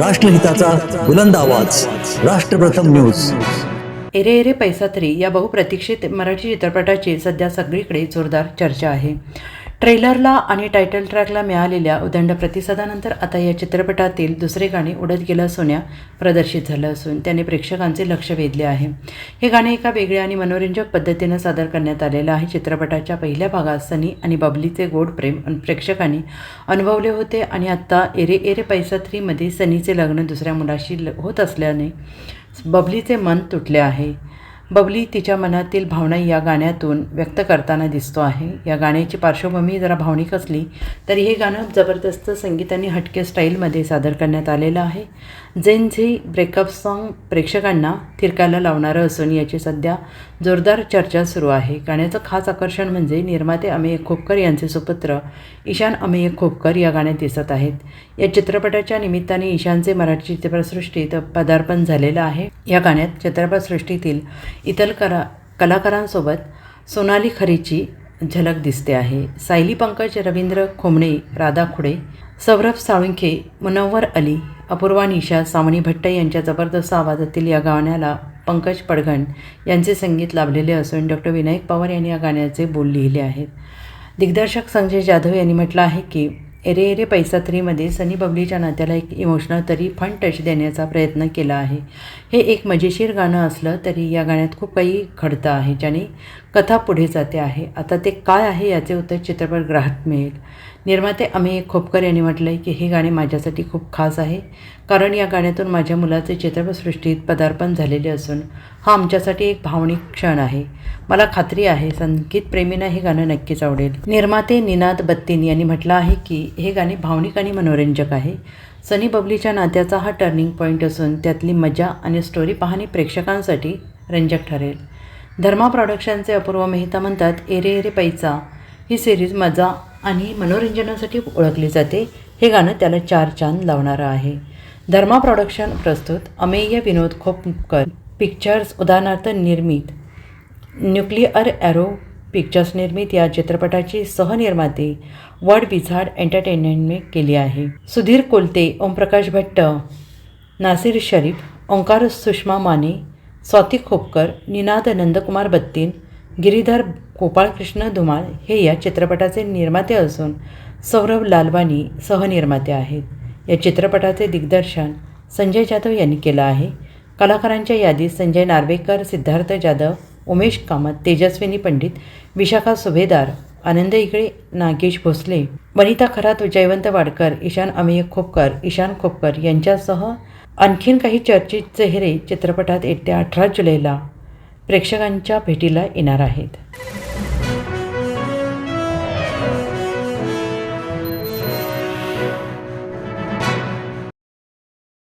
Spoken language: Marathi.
राष्ट्रहिताचा बुलंद आवाज. राष्ट्रप्रथम न्यूज. एरे एरे पैसा तरी या बहुप्रतीक्षित मराठी चित्रपटाची सध्या सगळीकडे जोरदार चर्चा आहे. ट्रेलरला आणि टायटल ट्रॅकला मिळालेल्या उदंड प्रतिसादानंतर आता या चित्रपटातील दुसरे गाणे उडत गेला सोन्या प्रदर्शित झालं असून त्याने प्रेक्षकांचे लक्ष वेधले आहे. हे गाणे एका वेगळ्या आणि मनोरंजक पद्धतीनं सादर करण्यात आलेलं आहे. चित्रपटाच्या पहिल्या भागात सनी आणि बबलीचे गोड प्रेम प्रेक्षकांनी अनुभवले होते आणि आत्ता एरे एरे पैसा थ्रीमध्ये सनीचे लग्न दुसऱ्या मुलाशी ल- होत असल्याने बबलीचे मन तुटले आहे. बबली तिच्या मनातील भावना या गाण्यातून व्यक्त करताना दिसतो आहे. या गाण्याची पार्श्वभूमी जरा भावनिक असली तरी हे गाणं जबरदस्त संगीताने हटके स्टाईलमध्ये सादर करण्यात आलेलं आहे. जेन झी ब्रेकअप सॉन्ग प्रेक्षकांना थिरकायला लावणारं असून याची सध्या जोरदार चर्चा सुरू आहे. गाण्याचं खास आकर्षण म्हणजे निर्माते अमेय खोपकर यांचे सुपुत्र ईशान अमेय खोपकर या गाण्यात दिसत आहेत. या चित्रपटाच्या निमित्ताने ईशानचे मराठी चित्रपटसृष्टीत पदार्पण झालेलं आहे. या गाण्यात चित्रपटसृष्टीतील इतर करा कलाकारांसोबत सोनाली खरेची झलक दिसते आहे. सायली पंकज रवींद्र खोमणे राधा खुडे सौरभ साळुंखे मुनव्वर अली अपूर्वा निशा सावणी भट्ट यांच्या जबरदस्त आवाजातील या गाण्याला पंकज पडघण यांचे संगीत लाभलेले असून डॉक्टर विनायक पवार यांनी या गाण्याचे बोल लिहिले आहेत. दिग्दर्शक संजय जाधव यांनी म्हटलं आहे की एरे एरे पैसा थ्रीमध्ये सनी बबलीच्या नात्याला एक इमोशनल तरी फन टच देण्याचा प्रयत्न केला आहे. हे एक मजेशीर गाणं असलं तरी या गाण्यात खूप काही घडतं आहे ज्याने कथा पुढे जाते आहे. आता ते काय आहे याचे उत्तर चित्रपटगृहात मिळेल. निर्माते अमेय खोपकर यांनी म्हटलं आहे की हे गाणे माझ्यासाठी खूप खास आहे. कारण या गाण्यातून माझ्या मुलाचे चित्रपटसृष्टीत पदार्पण झालेले असून हा आमच्यासाठी एक भावनिक क्षण आहे. मला खात्री आहे संगीतप्रेमींना हे गाणं नक्कीच आवडेल. निर्माते निनाद बत्तीन यांनी म्हटलं आहे की हे गाणे भावनिक आणि मनोरंजक आहे. सनी बबलीच्या नात्याचा हा टर्निंग पॉईंट असून त्यातली मजा आणि स्टोरी पाहणे प्रेक्षकांसाठी रंजक ठरेल. धर्मा प्रॉडक्शनचे अपूर्व मेहता म्हणतात एरे एरे पैसा. ही सिरीज मजा आणि मनोरंजनासाठी ओळखली जाते. हे गाणं त्याला चार चांद लावणारं आहे. धर्मा प्रॉडक्शन प्रस्तुत अमेय विनोद खोपकर. पिक्चर्स उदाहरणार्थ निर्मित. न्यूक्लिअर ॲरो पिक्चर्स निर्मित या चित्रपटाची सहनिर्माते वर्ड विझार्ड एंटरटेनमेंटने केली आहे. सुधीर कोलते ओमप्रकाश भट्ट नासिर शरीफ ओंकार सुषमा माने स्वाती खोपकर निनाद नंदकुमार बत्तीन गिरीधर गोपाळकृष्ण धुमाळ हे या चित्रपटाचे निर्माते असून सौरभ लालवानी सहनिर्माते आहेत. या चित्रपटाचे दिग्दर्शन संजय जाधव यांनी केलं आहे. कलाकारांच्या यादीत संजय नार्वेकर सिद्धार्थ जाधव उमेश कामत तेजस्विनी पंडित विशाखा सुभेदार आनंद इकडे नागेश भोसले वनिता खरात जयवंत वाडकर ईशान अमेय खोपकर ईशान खोपकर यांच्यासह आणखीन काही चर्चित चेहरे चित्रपटात येत्या अठरा जुलैला प्रेक्षकांच्या भेटीला येणार आहेत.